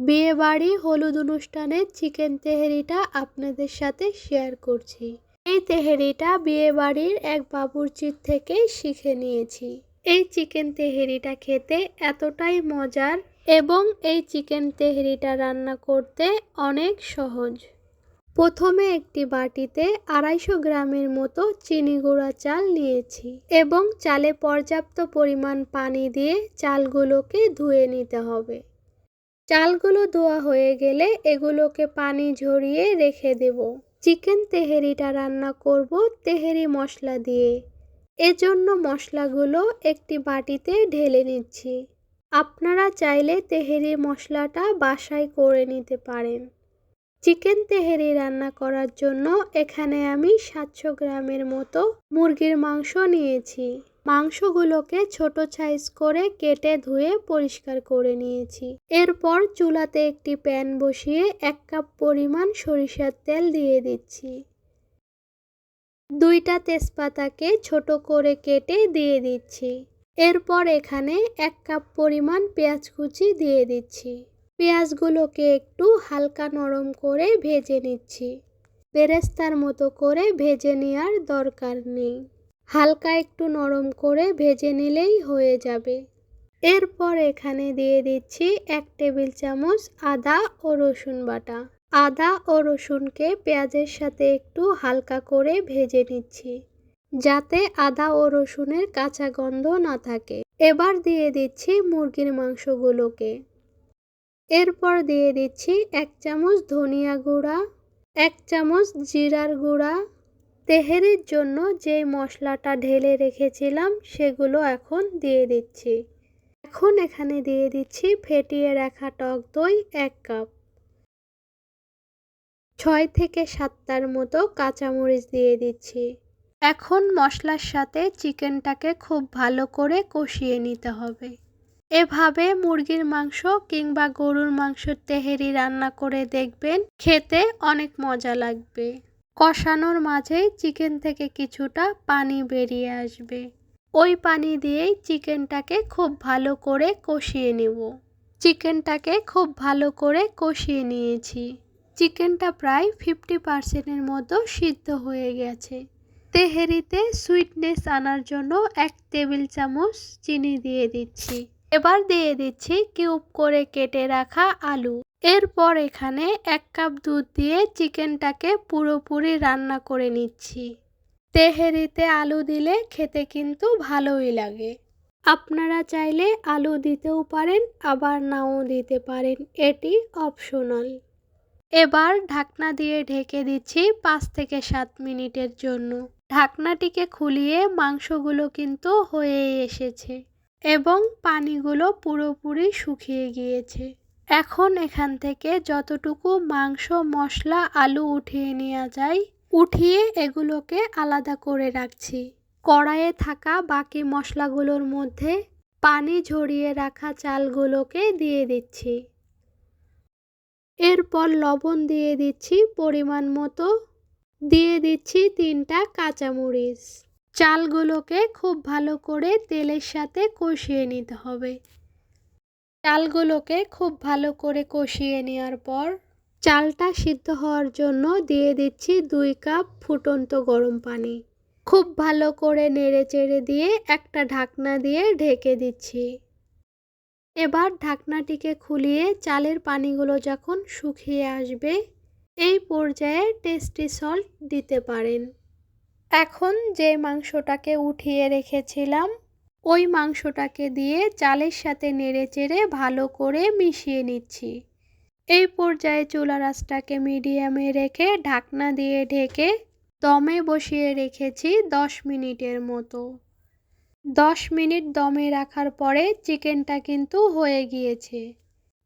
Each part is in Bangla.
বিয়ে বাড়ি হলুদ অনুষ্ঠানে চিকেন তেহেরিটা আপনাদের সাথে শেয়ার করছি। এই তেহেরিটা বিয়ে বাড়ির এক বাবুর্চির থেকে শিখে নিয়েছি। এই চিকেন তেহেরিটা খেতে এতটাই মজার এবং এই চিকেন তেহেরিটা রান্না করতে অনেক সহজ। প্রথমে একটি বাটিতে আড়াইশো গ্রামের মতো চিনি গুঁড়া চাল নিয়েছি এবং চালে পর্যাপ্ত পরিমাণ পানি দিয়ে চালগুলোকে ধুয়ে নিতে হবে। চালগুলো ধোয়া হয়ে গেলে এগুলোকে পানি ঝরিয়ে রেখে দেব। চিকেন তেহেরিটা রান্না করব তেহেরি মশলা দিয়ে। এজন্য মশলাগুলো একটি বাটিতে ঢেলে নিচ্ছি। আপনারা চাইলে তেহেরি মশলাটা বাসায় করে নিতে পারেন। চিকেন তেহেরি রান্না করার জন্য এখানে আমি সাতশো গ্রামের মতো মুরগির মাংস নিয়েছি। মাংসগুলোকে ছোট সাইজ করে কেটে ধুয়ে পরিষ্কার করে নিয়েছি। এরপর চুলাতে একটি প্যান বসিয়ে এক কাপ পরিমাণ সরিষার তেল দিয়ে দিচ্ছি। দুইটা তেজপাতাকে ছোট করে কেটে দিয়ে দিচ্ছি। এরপর এখানে এক কাপ পরিমাণ পেঁয়াজ কুচি দিয়ে দিচ্ছি। পেঁয়াজগুলোকে একটু হালকা নরম করে ভেজে নিচ্ছি। বেরেস্তার মতো করে ভেজে নেওয়ার দরকার নেই। হালকা একটু নরম করে ভেজে নিলেই হয়ে যাবে। এরপর এখানে দিয়ে দিচ্ছি এক টেবিল চামচ আদা ও রসুন বাটা। আদা ও রসুনকে পেঁয়াজের সাথে একটু হালকা করে ভেজে নিচ্ছি, যাতে আদা ও রসুনের কাঁচা গন্ধ না থাকে। এবার দিয়ে দিচ্ছি মুরগির মাংসগুলোকে। এরপর দিয়ে দিচ্ছি এক চামচ ধনিয়া গুঁড়া, এক চামচ জিরার গুঁড়া তেহেরির জন্য যে মশলাটা ঢেলে রেখেছিলাম, সেগুলো এখন দিয়ে দিচ্ছি। এখন এখানে দিয়ে দিচ্ছি ফেটিয়ে রাখা টক দই এক কাপ। ছয় থেকে সাতটার মতো কাঁচামরিচ দিয়ে দিচ্ছি। এখন মশলার সাথে চিকেনটাকে খুব ভালো করে কষিয়ে নিতে হবে। এভাবে মুরগির মাংস কিংবা গরুর মাংসের তেহেরি রান্না করে দেখবেন, খেতে অনেক মজা লাগবে। কষানোর মাঝেই চিকেন থেকে কিছুটা পানি বেরিয়ে আসবে। ওই পানি দিয়েই চিকেনটাকে খুব ভালো করে কষিয়ে নেব। চিকেনটাকে খুব ভালো করে কষিয়ে নিয়েছি। চিকেনটা প্রায় ফিফটি পার্সেন্টের মতো সিদ্ধ হয়ে গেছে। তেহেরিতে সুইটনেস আনার জন্য এক টেবিল চামচ চিনি দিয়ে দিচ্ছি। এবার দিয়ে দিচ্ছি কিউব করে কেটে রাখা আলু। এরপর এখানে এক কাপ দুধ দিয়ে চিকেনটাকে পুরোপুরি রান্না করে নিচ্ছি। তেহেরিতে আলু দিলে খেতে কিন্তু ভালোই লাগে। আপনারা চাইলে আলু দিতেও পারেন, আবার নাও দিতে পারেন। এটি অপশনাল। এবার ঢাকনা দিয়ে ঢেকে দিচ্ছি পাঁচ থেকে সাত মিনিটের জন্য। ঢাকনাটিকে খুলিয়ে মাংসগুলো কিন্তু হয়ে এসেছে এবং পানিগুলো পুরোপুরি শুকিয়ে গিয়েছে। এখন এখান থেকে যতটুকু মাংস, মশলা, আলু উঠিয়ে নেওয়া যায়, উঠিয়ে এগুলোকে আলাদা করে রাখছি। কড়াইয়ে থাকা বাকি মশলাগুলোর মধ্যে পানি ঝরিয়ে রাখা চালগুলোকে দিয়ে দিচ্ছি। এরপর লবণ দিয়ে দিচ্ছি পরিমাণ মতো। দিয়ে দিচ্ছি তিনটা কাঁচামরিচ। চালগুলোকে খুব ভালো করে তেলের সাথে কষিয়ে নিতে হবে। চালগুলোকে খুব ভালো করে কষিয়ে নেওয়ার পর চালটা সিদ্ধ হওয়ার জন্য দিয়ে দিচ্ছি দুই কাপ ফুটন্ত গরম পানি। খুব ভালো করে নেড়ে চেড়ে দিয়ে একটা ঢাকনা দিয়ে ঢেকে দিচ্ছি। এবার ঢাকনাটিকে খুলিয়ে চালের পানিগুলো যখন শুকিয়ে আসবে, এই পর্যায়ে টেস্টি সল্ট দিতে পারেন। এখন যে মাংসটাকে উঠিয়ে রেখেছিলাম ওই মাংসটাকে দিয়ে চালের সাথে নেড়ে চেড়ে ভালো করে মিশিয়ে নিচ্ছি। এই পর্যায়ে চুলা রাসটাকে মিডিয়ামে রেখে ঢাকনা দিয়ে ঢেকে দমে বসিয়ে রেখেছি দশ মিনিটের মতো। দশ মিনিট দমে রাখার পরে চিকেনটা কিন্তু হয়ে গিয়েছে।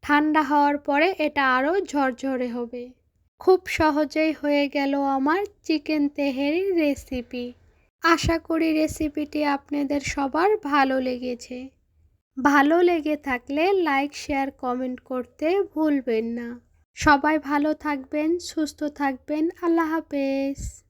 ঠান্ডা হওয়ার পরে এটা আরও ঝরঝরে হবে। খুব সহজেই হয়ে গেল আমার চিকেন তেহেরি রেসিপি। আশা করি রেসিপিটি আপনাদের সবার ভালো লেগেছে। ভালো লেগে থাকলে লাইক, শেয়ার, কমেন্ট করতে ভুলবেন না। সবাই ভালো থাকবেন, সুস্থ থাকবেন। আল্লাহ হাফেজ।